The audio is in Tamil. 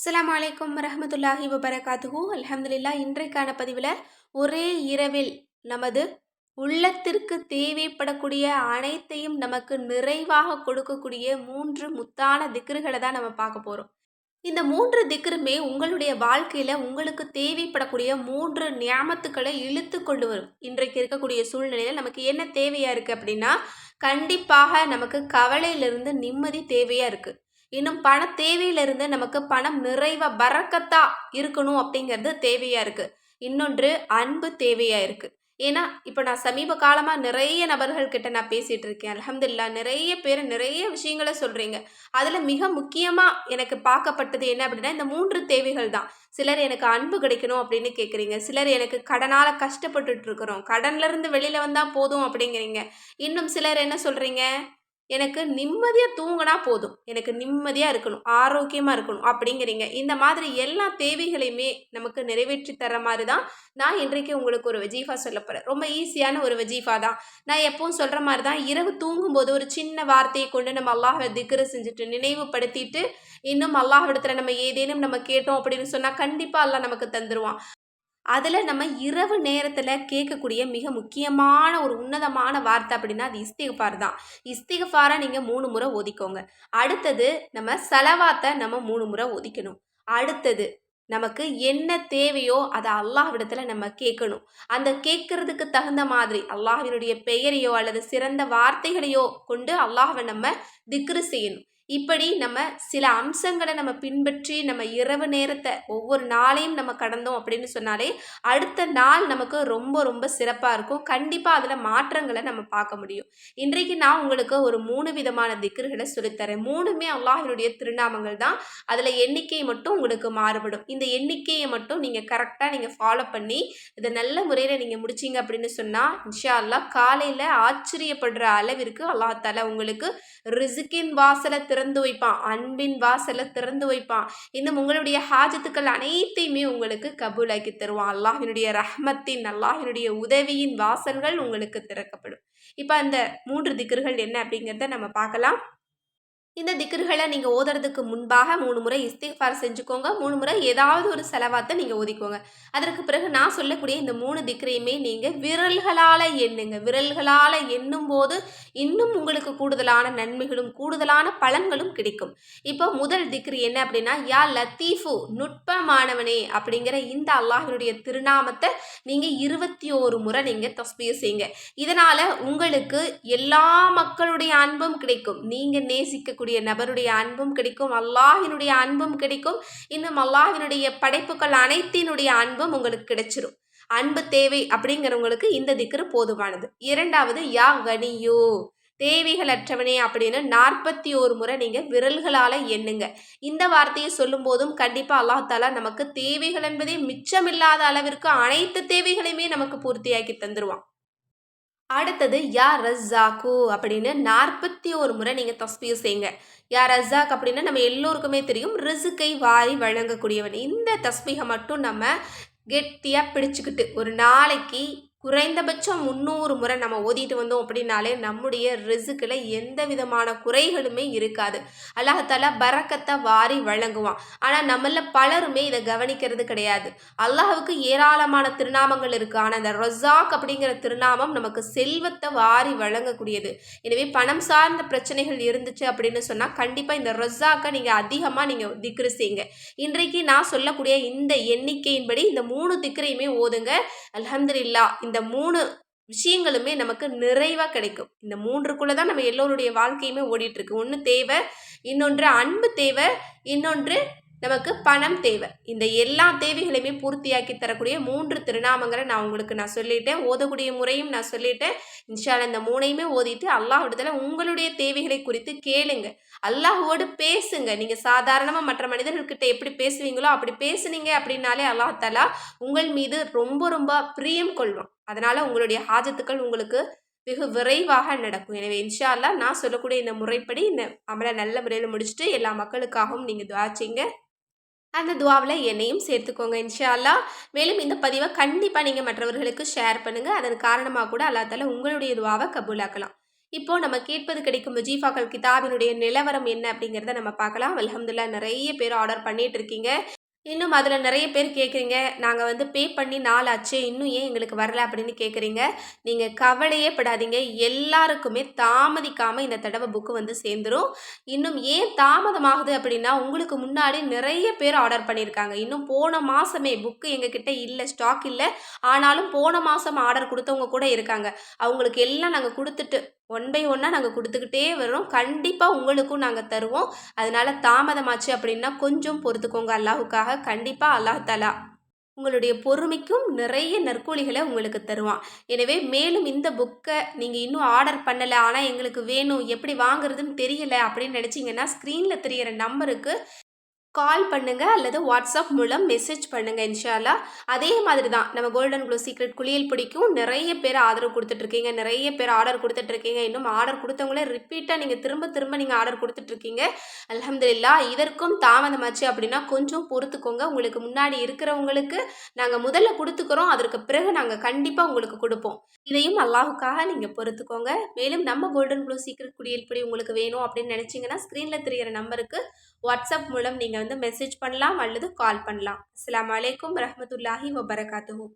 அஸ்லாம் வலைக்கம் வரஹமத்துல்லாஹி வபரகாத்துஹு. அலமதுல்லா இன்றைக்கான பதிவில் ஒரே இரவில் நமது உள்ளத்திற்கு தேவைப்படக்கூடிய அனைத்தையும் நமக்கு நிறைவாக கொடுக்கக்கூடிய மூன்று முத்தான திக்ருகளை தான் நம்ம பார்க்க போகிறோம் இந்த மூன்று திக்ருமே உங்களுடைய வாழ்க்கையில் உங்களுக்கு தேவைப்படக்கூடிய மூன்று ஞாபத்துக்களை இழுத்து கொண்டு வரும். இன்றைக்கு இருக்கக்கூடிய சூழ்நிலையில் நமக்கு என்ன தேவையாக இருக்குது அப்படின்னா கண்டிப்பாக நமக்கு கவலையிலிருந்து நிம்மதி தேவையாக இருக்குது இன்னும் பண தேவையிலிருந்து நமக்கு பணம் நிறைவாக பறக்கத்தா இருக்கணும் அப்படிங்கிறது தேவையாக இருக்குது இன்னொன்று அன்பு தேவையாக இருக்குது ஏன்னா இப்போ நான் சமீப காலமாக நிறைய நபர்கள் கிட்ட நான் பேசிகிட்டு இருக்கேன். அலமதுல்லா நிறைய பேர் நிறைய விஷயங்களை சொல்கிறீங்க அதில் மிக முக்கியமாக எனக்கு பார்க்கப்பட்டது என்ன அப்படின்னா இந்த மூன்று தேவைகள் தான். சிலர் எனக்கு அன்பு கிடைக்கணும் அப்படின்னு கேட்குறீங்க சிலர் எனக்கு கடனால் கஷ்டப்பட்டுட்டு இருக்கிறோம். கடன்லேருந்து வெளியில் வந்தால் போதும் அப்படிங்கிறீங்க. இன்னும் சிலர் என்ன சொல்கிறீங்க எனக்கு நிம்மதியாக தூங்கினா போதும். எனக்கு நிம்மதியாக இருக்கணும். ஆரோக்கியமாக இருக்கணும் அப்படிங்கிறீங்க. இந்த மாதிரி எல்லா தேவைகளையுமே நமக்கு நிறைவேற்றி தர மாதிரி தான் நான் இன்றைக்கு உங்களுக்கு ஒரு வஜீஃபா சொல்ல போகிறேன் ரொம்ப ஈஸியான ஒரு வஜீஃபா தான். நான் எப்பவும் சொல்கிற மாதிரி தான் இரவு தூங்கும்போது ஒரு சின்ன வார்த்தையை கொண்டு நம்ம அல்லாஹை திக்ரு செஞ்சுட்டு நினைவுபடுத்திட்டு இன்னும் அல்லாஹ் இடத்துல நம்ம ஏதேனும் நம்ம கேட்டோம் அப்படின்னு சொன்னால் கண்டிப்பாக எல்லாம் நமக்கு தந்துடுவான் அதில் நம்ம இரவு நேரத்தில் கேட்கக்கூடிய மிக முக்கியமான ஒரு உன்னதமான வார்த்தை அப்படின்னா அது இஸ்திகஃபார் தான். இஸ்திகஃபாரை நீங்கள் மூணு முறை ஒதிக்கோங்க. அடுத்தது நம்ம செலவாத்தை நம்ம மூணு முறை ஒதிக்கணும். அடுத்தது நமக்கு என்ன தேவையோ அதை அல்லாஹ்விடத்தில் நம்ம கேட்கணும். அந்த கேட்கறதுக்கு தகுந்த மாதிரி அல்லாஹினுடைய பெயரையோ அல்லது சிறந்த வார்த்தைகளையோ கொண்டு அல்லாஹை நம்ம திக்ரு செய்யணும். இப்படி நம்ம சில அம்சங்களை நம்ம பின்பற்றி நம்ம இரவு நேரத்தை ஒவ்வொரு நாளையும் நம்ம கடந்தோம் அப்படின்னு சொன்னாலே அடுத்த நாள் நமக்கு ரொம்ப ரொம்ப சிறப்பாக இருக்கும். கண்டிப்பாக அதில் மாற்றங்களை நம்ம பார்க்க முடியும். இன்றைக்கு நான் உங்களுக்கு ஒரு மூணு விதமான திக்ருகளை சொல்லித்தரேன். மூணுமே அல்லாஹினுடைய திருநாமங்கள் தான். அதில் எண்ணிக்கை மட்டும் உங்களுக்கு மாறுபடும். இந்த எண்ணிக்கையை மட்டும் நீங்கள் கரெக்டாக நீங்கள் ஃபாலோ பண்ணி இதை நல்ல முறையில் நீங்கள் முடிச்சிங்க அப்படின்னு சொன்னால் இன்ஷா அல்லா காலையில் ஆச்சரியப்படுற அளவிற்கு அல்லாஹால உங்களுக்கு ரிசுக்கின் வாசலை திற திறந்து வைப்பான். அன்பின் வாசலை திறந்து வைப்பான். இன்னும் உங்களுடைய ஹாஜத்துக்கள் அனைத்தையுமே உங்களுக்கு கபூலாக்கி தருவான். அல்லாஹினுடைய ரஹ்மத்தின் அல்லாஹினுடைய உதவியின் வாசல்கள் உங்களுக்கு திறக்கப்படும். இப்போ அந்த மூன்று திக்கர்கள் என்ன அப்படிங்கிறத நம்ம பார்க்கலாம். இந்த திக்ருகளை நீங்கள் ஓதுறதுக்கு முன்பாக மூணு முறை இஸ்திஃபார் செஞ்சுக்கோங்க. மூணு முறை ஏதாவது ஒரு செலவாத்தை நீங்கள் ஓதிக்கோங்க. அதற்கு பிறகு நான் சொல்லக்கூடிய இந்த மூணு திக்ரையுமே நீங்கள் விரல்களால் எண்ணுங்க. விரல்களால் எண்ணும் போது இன்னும் உங்களுக்கு கூடுதலான நன்மைகளும் கூடுதலான பலன்களும் கிடைக்கும். இப்போ முதல் திக்ரி என்ன அப்படின்னா யா லத்தீஃபு நுட்பமானவனே அப்படிங்கிற இந்த அல்லாஹினுடைய திருநாமத்தை நீங்கள் இருபத்தி ஓரு முறை நீங்கள் தஸ்பிய செய்யுங்க. இதனால் உங்களுக்கு எல்லா மக்களுடைய அன்பும் கிடைக்கும். நீங்கள் நேசிக்க இருக்கக்கூடிய நபருடைய அன்பும் கிடைக்கும். அல்லாஹினுடைய அன்பும் கிடைக்கும். இன்னும் அல்லாஹினுடைய படைப்புகள் அனைத்தினுடைய அன்பும் உங்களுக்கு கிடைச்சிரும். அன்பு தேவை அப்படிங்கிறவங்களுக்கு இந்த திக்ரு போதுமானது. இரண்டாவது யா கனியோ. தேவைகளற்றவனே அப்படின்னு நாற்பத்தி ஒரு முறை நீங்கள் விரல்களால் எண்ணுங்க. இந்த வார்த்தையை சொல்லும் போதும் கண்டிப்பாக அல்லாஹாலா நமக்கு தேவைகள் என்பதே மிச்சமில்லாத அளவிற்கு அனைத்து தேவைகளையுமே நமக்கு பூர்த்தியாக்கி தந்துடுவான் அடுத்தது யா ரஸ்ஸாக்கு அப்படின்னு நாற்பத்தி ஒரு முறை நீங்கள் தஸ்பீர் செய்யுங்க. யா ரஸ்ஸாக் அப்படின்னா நம்ம எல்லோருக்குமே தெரியும் ரிசுக்கை வாரி வழங்கக்கூடியவன். இந்த தஸ்பீகை மட்டும் நம்ம கெட்டியாக பிடிச்சிக்கிட்டு ஒரு நாளைக்கு குறைந்தபட்சம் முந்நூறு முறை நம்ம ஓதிட்டு வந்தோம் அப்படின்னாலே நம்முடைய ரிசுக்கில் எந்த விதமான குறைகளுமே இருக்காது. அல்லாஹால பறக்கத்தை வாரி வழங்குவான். ஆனால் நம்மள பலருமே இதை கவனிக்கிறது கிடையாது. அல்லாஹுக்கு ஏராளமான திருநாமங்கள் இருக்குது ஆனால் அந்த ரொசாக் அப்படிங்கிற திருநாமம் நமக்கு செல்வத்தை வாரி வழங்கக்கூடியது. எனவே பணம் சார்ந்த பிரச்சனைகள் இருந்துச்சு அப்படின்னு சொன்னால் கண்டிப்பாக இந்த ரொசாக்கை நீங்கள் அதிகமாக நீங்கள் திக்ரு செய்யுங்க. இன்றைக்கு நான் சொல்லக்கூடிய இந்த எண்ணிக்கையின்படி இந்த மூணு திக்ரையுமே ஓதுங்க. அலமதுல்லா இந்த மூணு விஷயங்களுமே நமக்கு நிறைவாக கிடைக்கும். இந்த மூன்றுக்குள்ளே தான் நம்ம எல்லோருடைய வாழ்க்கையுமே ஓடிட்டுருக்கு ஒன்று தேவை இன்னொன்று அன்பு தேவை இன்னொன்று நமக்கு பணம் தேவை. இந்த எல்லா தேவைகளையுமே பூர்த்தியாக்கி தரக்கூடிய மூன்று திருநாமங்களை நான் உங்களுக்கு நான் சொல்லிட்டேன். ஓதக்கூடிய முறையும் நான் சொல்லிட்டேன். இன்ஷால இந்த மூணையுமே ஓதிட்டு அல்லாஹோடத்தில் உங்களுடைய தேவைகளை குறித்து கேளுங்க. அல்லாஹோடு பேசுங்க. நீங்கள் சாதாரணமாக மற்ற மனிதர்கள்கிட்ட எப்படி பேசுவீங்களோ அப்படி பேசுனீங்க அப்படின்னாலே அல்லாஹாலா உங்கள் மீது ரொம்ப ரொம்ப பிரியம் கொள்வோம் அதனால் உங்களுடைய ஹாஜத்துக்கள் உங்களுக்கு வெகு விரைவாக நடக்கும். எனவே இன்ஷா அல்லா நான் சொல்லக்கூடிய இந்த முறைப்படி இந்த அமலை நல்ல முறையில் முடிச்சுட்டு எல்லா மக்களுக்காகவும் நீங்கள் துவாச்சிங்க அந்த துவாவில் என்னையும் சேர்த்துக்கோங்க இன்ஷால்லா மேலும் இந்த பதிவை கண்டிப்பாக நீங்கள் மற்றவர்களுக்கு ஷேர் பண்ணுங்கள் அதன் காரணமாக கூட அல்லா தால உங்களுடைய துவாவை கபூலாக்கலாம். இப்போ நம்ம கேட்பது கிடைக்கும் வஜீஃபாக்கள் கிதாபினுடைய நிலவரம் என்ன அப்படிங்கிறத நம்ம பார்க்கலாம். அலமதுல்லா நிறைய பேர் ஆர்டர் பண்ணிட்டு இருக்கீங்க. இன்னும் அதில் நிறைய பேர் கேட்குறீங்க நாங்கள் வந்து பே பண்ணி நாள் ஆச்சு. இன்னும் ஏன் எங்களுக்கு வரல அப்படின்னு கேட்குறீங்க நீங்கள் கவலையே படாதீங்க. எல்லாருக்குமே தாமதிக்காமல் இந்த தடவை புக்கு வந்து சேர்ந்துரும். இன்னும் ஏன் தாமதமாகுது அப்படின்னா உங்களுக்கு முன்னாடி நிறைய பேர் ஆர்டர் பண்ணியிருக்காங்க. இன்னும் போன மாதமே புக்கு எங்ககிட்ட இல்லை ஸ்டாக் இல்லை. ஆனாலும் போன மாதம் ஆர்டர் கொடுத்தவங்க கூட இருக்காங்க. அவங்களுக்கு எல்லாம் நாங்கள் கொடுத்துட்டு ஒன் பை ஒன்னாக நாங்கள் கொடுத்துக்கிட்டே வரோம் கண்டிப்பாக உங்களுக்கும் நாங்கள் தருவோம். அதனால தாமதமாச்சு அப்படின்னா கொஞ்சம் பொறுத்துக்கோங்க அல்லாஹுக்காக. கண்டிப்பாக அல்லாஹ் தலா உங்களுடைய பொறுமைக்கும் நிறைய நற்கூலிகளை உங்களுக்கு தருவான். எனவே மேலும் இந்த புக்கை நீங்கள் இன்னும் ஆர்டர் பண்ணலை ஆனால் எங்களுக்கு வேணும் எப்படி வாங்குறதுன்னு தெரியல அப்படின்னு நினச்சிங்கன்னா ஸ்க்ரீனில் தெரிகிற நம்பருக்கு கால் பண்ணுங்க அல்லது வாட்ஸ்அப் மூலம் மெசேஜ் பண்ணுங்க இன்ஷால்லா அதே மாதிரி தான் நம்ம கோல்டன் க்ளோ சீக்ரெட் குளியல் பிடிக்கும். நிறைய பேர் ஆதரவு கொடுத்துட்ருக்கீங்க நிறைய பேர் ஆர்டர் கொடுத்துட்ருக்கீங்க. இன்னும் ஆர்டர் கொடுத்தவங்களே ரிப்பீட்டாக நீங்கள் திரும்ப திரும்ப நீங்கள் ஆர்டர் கொடுத்துட்ருக்கீங்க. அலமதுல்லா இதற்கும் தாமதமாச்சு அப்படின்னா கொஞ்சம் பொறுத்துக்கோங்க. உங்களுக்கு முன்னாடி இருக்கிறவங்களுக்கு நாங்கள் முதல்ல கொடுத்துக்கிறோம். அதற்கு பிறகு நாங்கள் கண்டிப்பாக உங்களுக்கு கொடுப்போம். இதையும் அல்லாஹுக்காக நீங்கள் பொறுத்துக்கோங்க. மேலும் நம்ம கோல்டன் க்ளோ சீக்ரெட் குளியல் பிடி உங்களுக்கு வேணும் அப்படின்னு நினச்சிங்கன்னா ஸ்க்ரீனில் தெரிகிற நம்பருக்கு வாட்ஸ்அப் மூலம் நீங்கள் வந்து மெசேஜ் பண்ணலாம் அல்லது கால் பண்ணலாம். அஸ்லாம் அலைக்கும் ரஹமத்துல்லாஹி வபரகாத்துஹூ.